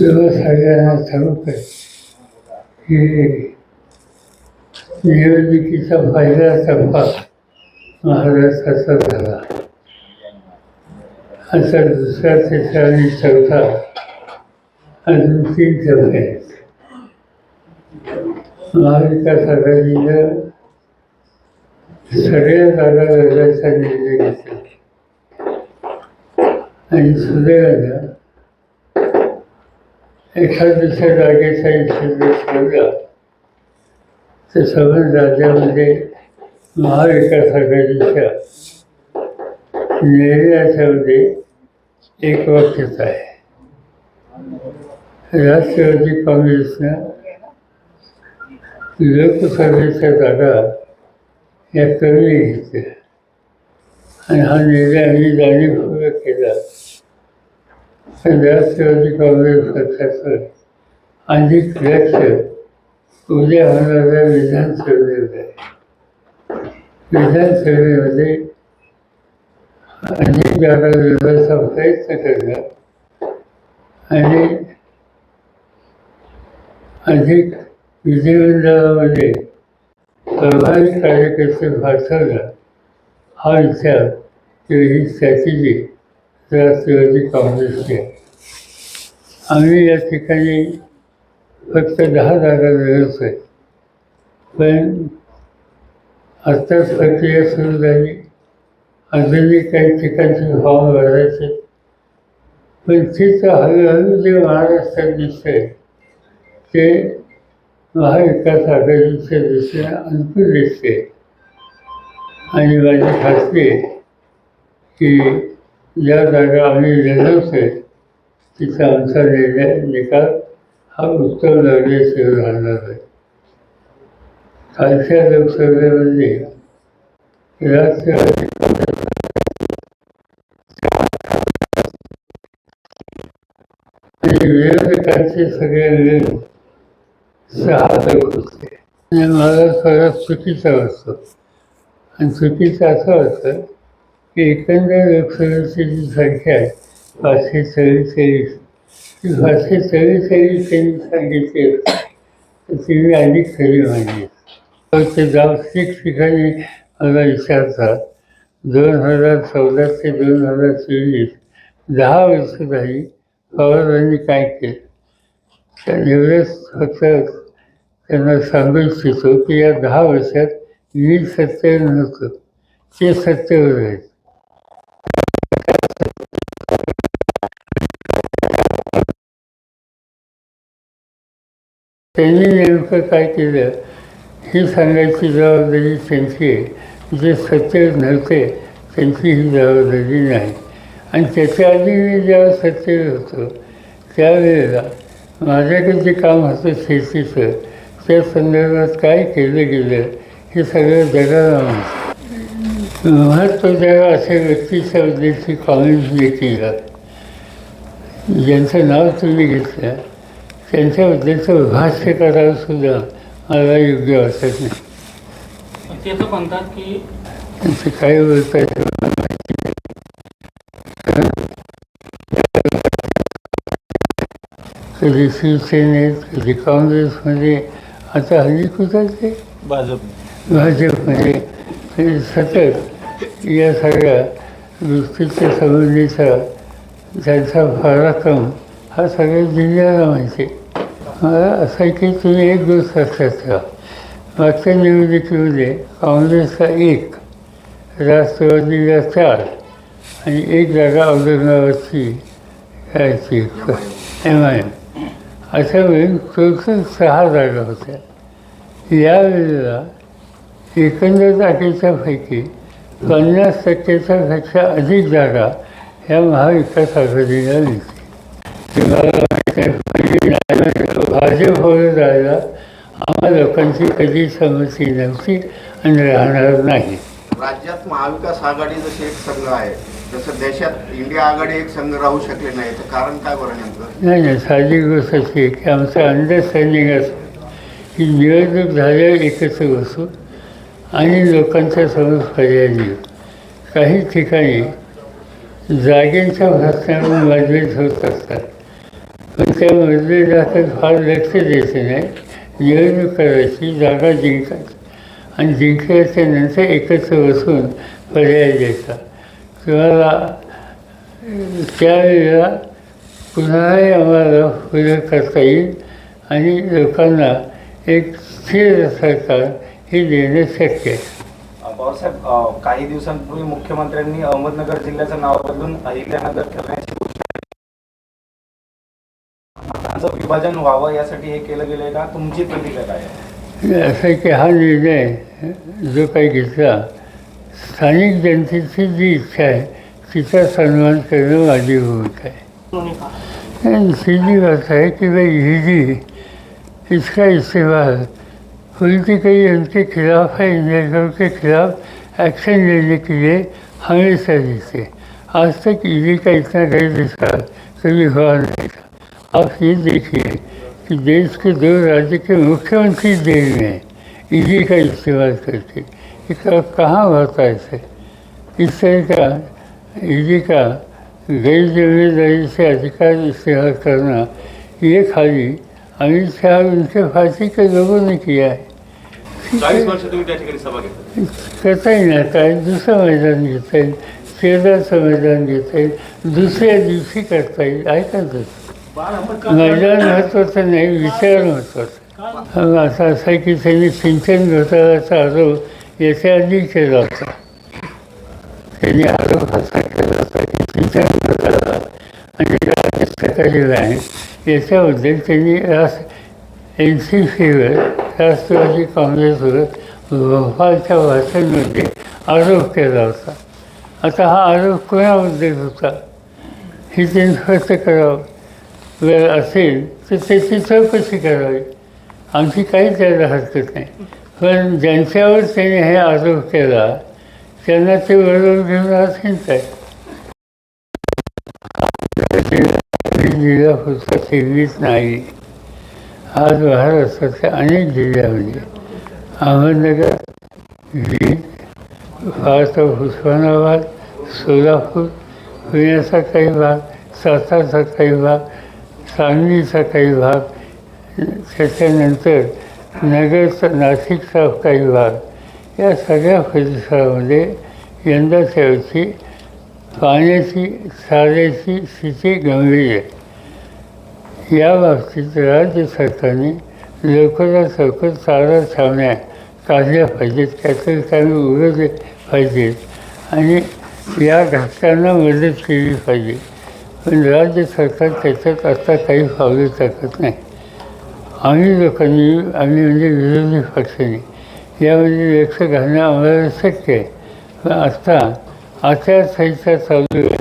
तेव्हा सगळ्यांना ठाऊक आहे की निवडणुकीचा फायदा टप्पा महाराष्ट्राचा झाला. आता दुसरा तिसरा आणि चौथा अजून तीन टप्पे आहेत. महाविकास आघाडीनं सगळ्या जागा लढायचा निर्णय घेतला. आणि सुदैवानं एखाद्याच्या दुसऱ्या जागेचा इच्छा ठेवला तर सगळ्या राज्यामध्ये महाविकास आघाडीच्या निर्णयाच्यामध्ये एक वाक्यता आहे. राष्ट्रवादी काँग्रेसनं लोकसभेच्या जागा या कमी घेतल्या. आणि हा निर्णय आम्ही जाणीवपूर्वक केला. राष्ट्रवादी काँग्रेस पक्षाचं अधिक लक्ष उद्या होणाऱ्या विधानसभेवर आहे विधानसभेमध्ये. अनेक जागा विरोधाचा प्रयत्न करणार आणि अधिक विधिमंडळामध्ये प्रभावी कार्यकर्ते पाठवणं हा विचार किंवा ही स्ट्रॅटेजी राष्ट्रवादी काँग्रेसची. आम्ही या ठिकाणी फक्त दहा जागा मिळवतो आहे पण आत्ताच प्रक्रिया सुरू झाली. अजूनही काही ठिकाणचे फॉर्म भरायचे पण तिथं हळूहळू जे महाराष्ट्रात दिसतंय ते महाविकास आघाडीच्या दिशेने अनुकूल दिसते आणि माझी खात्री आहे की ज्या जागा आम्ही लढवतोय तिचा आमचा निर्णय निकाल हा उत्तम लढण्याशिवाय राहणार आहे. कालच्या लोकसभेमध्ये राष्ट्रवादी विरोधकांचे सगळे मिळून सहा लोक होते. आणि मला सगळं चुकीचं वाटतं. आणि चुकीचं असं वाटतं की एकंदर लोकसभेची जी संख्या आहे पाचशे चव्वेचाळीस ती पाचशे चव्वेचाळीस त्यांनी सांगितली तर ती मी अधिक खरी मानली तर ते जागतिक ठिकाणी मला विचारतात दोन हजार चौदा ते दोन हजार चोवीस दहा वर्ष झाली पवारांनी काय केलं? त्या एवढंच फक्त त्यांना सांगू इच्छितो की या दहा वर्षात मी सत्य नव्हतं ते सत्यवर आहेत त्यांनी नेमकं काय केलं ही सांगायची जबाबदारी त्यांची आहे. जे सत्य नव्हते त्यांची ही जबाबदारी नाही. आणि त्याच्या आधी मी जेव्हा सत्य होतो त्यावेळेला माझ्याकडे जे काम होतं शेतीचं त्या संदर्भात काय केलं गेलं हे सगळं जगाला माहिती. महत्त्वाच्या अशा व्यक्तीच्या बद्दलची कॉमेंट्स देखील ज्यांचं नाव तुम्ही घेतलं त्यांच्याबद्दलचं भाष्य करावं सुद्धा मला योग्य वाटत नाही. ते असं म्हणतात की त्यांचं काय बोलतात कधी शिवसेनेत कधी काँग्रेसमध्ये आता हल्ली कुठं ते भाजप भाजपमध्ये. ते सतत या सगळ्या गोष्टीच्या संबंधीचा त्यांचा पराक्रम हा सगळ्या जिल्ह्याला माहिती मला असं आहे की तुम्ही एक दिवस लक्षात ठेवा. मागच्या निवडणुकीमध्ये काँग्रेसचा एक राष्ट्रवादीला चार आणि एक जागा औरंगाबादची यायची एम आय एम. अशा वेळी टोटल सहा जागा होत्या. यावेळेला एकंदर जागेच्यापैकी पन्नास टक्क्याच्या पेक्षा अधिक जागा ह्या महाविकास आघाडीला मिळते भाजप मला राहिला जायला आम्हा लोकांची कधी समस्या नव्हती आणि राहणार नाही राज्यात महाविकास आघाडी जशी एक संघ आहे. जसं देशात इंडिया आघाडी एक संघ राहू शकले नाही. तर कारण काय बरं नेमकं? नाही नाही साधी गोष्ट अशी आहे की आमचं अंडरस्टँडिंग असं की निवडणूक झाल्यावर एकत्र बसू आणि लोकांच्या समोर पर्याय देऊ काही ठिकाणी जागेंच्या प्रश्नावर मतभेद होत असतात. पण त्यामधले जास्त फार लक्ष द्यायचं नाही निवडणूक करायची जागा जिंकायची आणि जिंकल्याच्या नंतर एकत्र बसून पर्याय द्यायचा किंवा त्यावेळेला पुन्हाही आम्हाला पुढे करता येईल आणि लोकांना एक स्थिर सरकार हे देणे शक्य आहे. पवारसाहेब काही दिवसांपूर्वी मुख्यमंत्र्यांनी अहमदनगर जिल्ह्याचं नाव बदलून अहिल्यानगर ठेवण्याची त्यांचं विभाजन व्हावं यासाठी हे केलं गेलंय का? तुमची प्रतिक्रिया काय आहे? असं की हा निर्णय जो काही घेतला स्थानिक जनतेची जी इच्छा आहे तिचा सन्मान करणं माझी भूमिका आहे. आणि सीधी बात है कि भाई हिंदी इसका इस्तेमाल पॉलिटिकली उनके खिलाफ है इंडियनों के खिलाफ एक्शन लेने के लिए हमेशा देते आज तक ईडी का इतना गैर इस्तेमाल कभी हुआ नहीं था। आप ये देखिए कि देश के दो राज्य के मुख्यमंत्री जेल में हैं ईडी का इस्तेमाल करके ये क- कहाँ होता है ऐसे इस तरह का ईडी का गैर ज़िम्मेदारी से अधिकार इस्तेमाल करना ये खाली अमित शाह और उनके पार्टी के लोगों ने किया है। चाळीस ही नाही काय दुसरं मैदान घेता येईल शेजारचं मैदान घेता येईल दुसऱ्या दिवशी करता येईल ऐकायचं मैदान महत्त्वाचं नाही विचार महत्त्वाचा मग असं असं आहे की त्यांनी सिंचन घोटाळ्याचा आरोप याच्या आधी केला होता. त्यांनी आरोप असा केला होता की सिंचन घोटाळा बँक याच्याबद्दल त्यांनी रास एन सी सीवर राष्ट्रवादी काँग्रेसवर भोपाळच्या भाषणामध्ये आरोप केला होता. आता हा आरोप कोणाबद्दल होता? हे त्यांनी स्पष्ट करावं. जर असेल तर त्याची चौकशी करावी. आमची काही त्याला हरकत नाही. पण ज्यांच्यावर त्याने हे आरोप केला त्यांना ते बरोबर घेऊन आज हिंडत जिल्हा फक्त तेवीस नाही. आज महाराष्ट्राच्या अनेक जिल्ह्यामध्ये म्हणजे अहमदनगर बीड फारसा उस्मानाबाद सोलापूर पुण्याचा काही भाग सातारचा काही भाग सांगलीचा काही भाग त्याच्यानंतर नगरचा नाशिकचा काही भाग या सगळ्या परिसरामध्ये यंदाच्या वर्षी पाण्याची साऱ्याची स्थिती गंभीर आहे. या बाबतीत राज्य सरकारने लवकरात लवकर चारा छावण्या काढल्या पाहिजेत काहीतरी काही उघडले पाहिजेत आणि या घटकांना मदत केली पाहिजे. पण राज्य सरकार त्याच्यात आता काही पावले टाकत नाही. आम्ही लोकांनी आम्ही म्हणजे विरोधी पक्षाने यामध्ये लक्ष घालणं आम्हाला शक्य आहे. पण आता आचारसंहिता चालू आहे.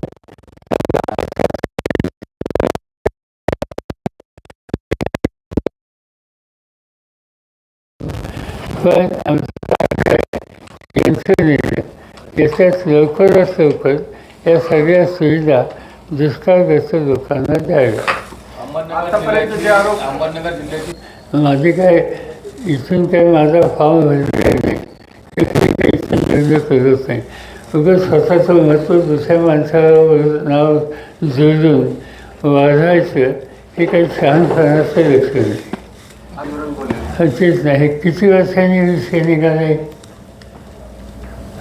पण आमचं यांचं निर्णय याच्यात लवकरात लवकर या सगळ्या सुविधा दुष्काळग्रस्त लोकांना जिल्ह्याची माझे काय इथून काय माझा फॉर्म भरलेला नाही करत नाही. उगाच स्वतःचं महत्त्व दुसऱ्या माणसाला नाव जोडून वाढवायचं हे काही शहाणपणाचं लक्षण नाही हा तेच नाही किती वर्षांनी विषय निघाले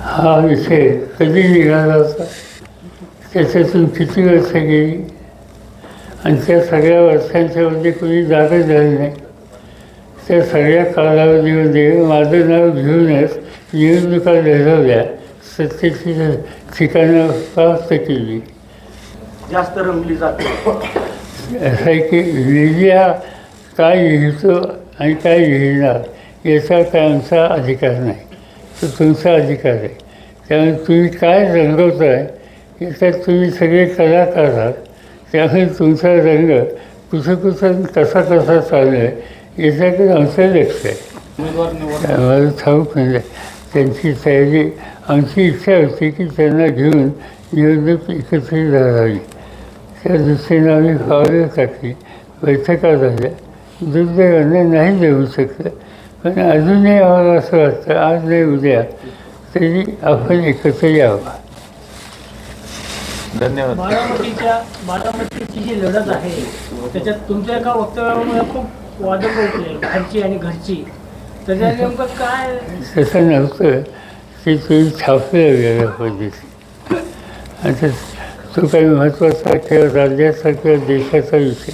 हा विषय कधी निघाला होता? त्याच्यातून किती वर्ष गेली? आणि त्या सगळ्या वर्षांच्यामध्ये कोणी जागा झाली नाही. त्या सगळ्या कालावधीमध्ये माझं नाव घेऊनच निवडणुका लढवल्या. सत्तेची ठिकाणं प्राप्त केली. जास्त रंगली जाते. असं आहे की मीडिया काय लिहितो आणि काय लिहिणार याचा काय आमचा अधिकार नाही. तो तुमचा अधिकार आहे. त्यामुळे तुम्ही काय रंगवताय याच्यात तुम्ही सगळे कलाकार आहात. त्यामुळे तुमचा रंग कुठं कुठं कसा कसा चालू आहे याच्याकडे आमचं लक्ष आहे. आम्हाला ठाऊक म्हणजे त्यांची तयारी आमची इच्छा होती की त्यांना घेऊन निवडणूक एकत्रित लढावी. त्या दृष्टीनं आम्ही टाकली बैठका झाल्या. दुर्दैवाने नाही देऊ शकलं. पण अजूनही आम्हाला असं वाटतं आज नाही उद्या तरी आपण एकत्र यावं. धन्यवाद. बारामतीच्या बारामतीची जी लढत आहे त्याच्यात तुमच्या एका वक्तव्यामुळे खूप वादक उठले बाहेरची आणि घरची. त्याच्या नेमकं काय तसं नव्हतं की ती छापलं गेलं पाहिजे आता तो काही महत्त्वाचा किंवा राज्याचा किंवा देशाचा विषय.